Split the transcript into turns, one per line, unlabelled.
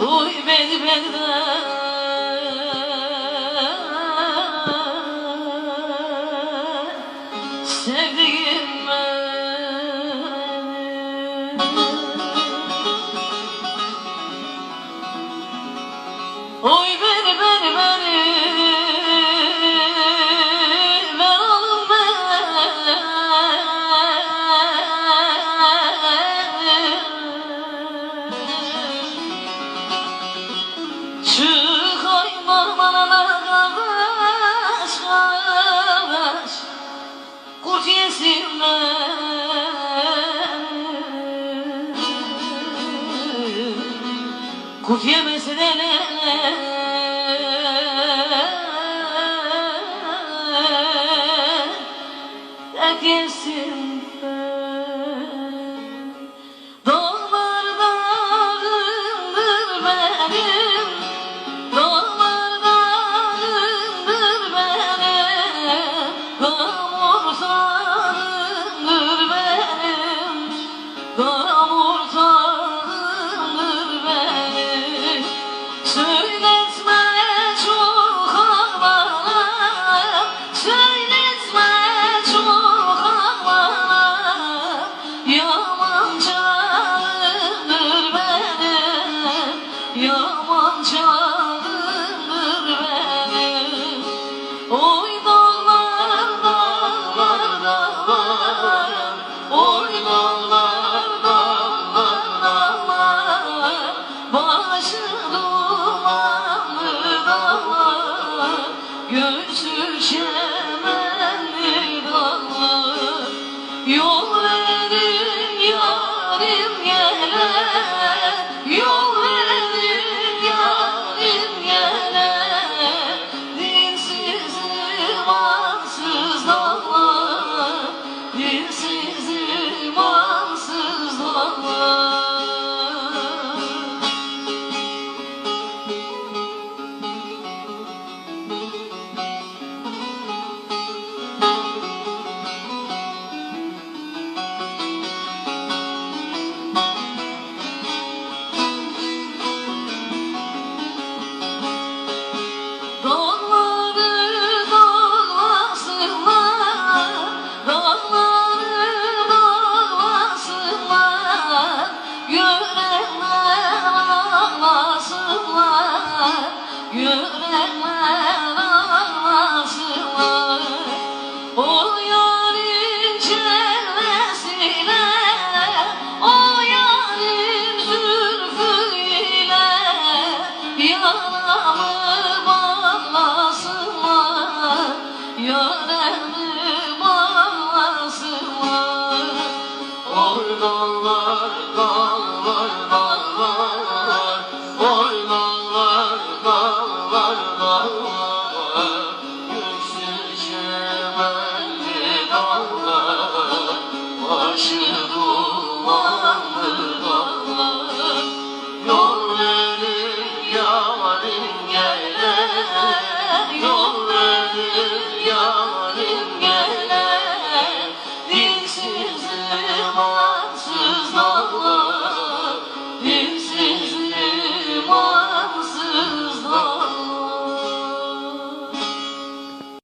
Uy beni beni. kafiyesine Kufiye Yaman canımdır benim Oy dağlar dağlar dağlar. Oy dağlar dağlar dağlar. Başı dumanlı dağlar. Göğsü şemenli dağlar. Yol Oh. Oh,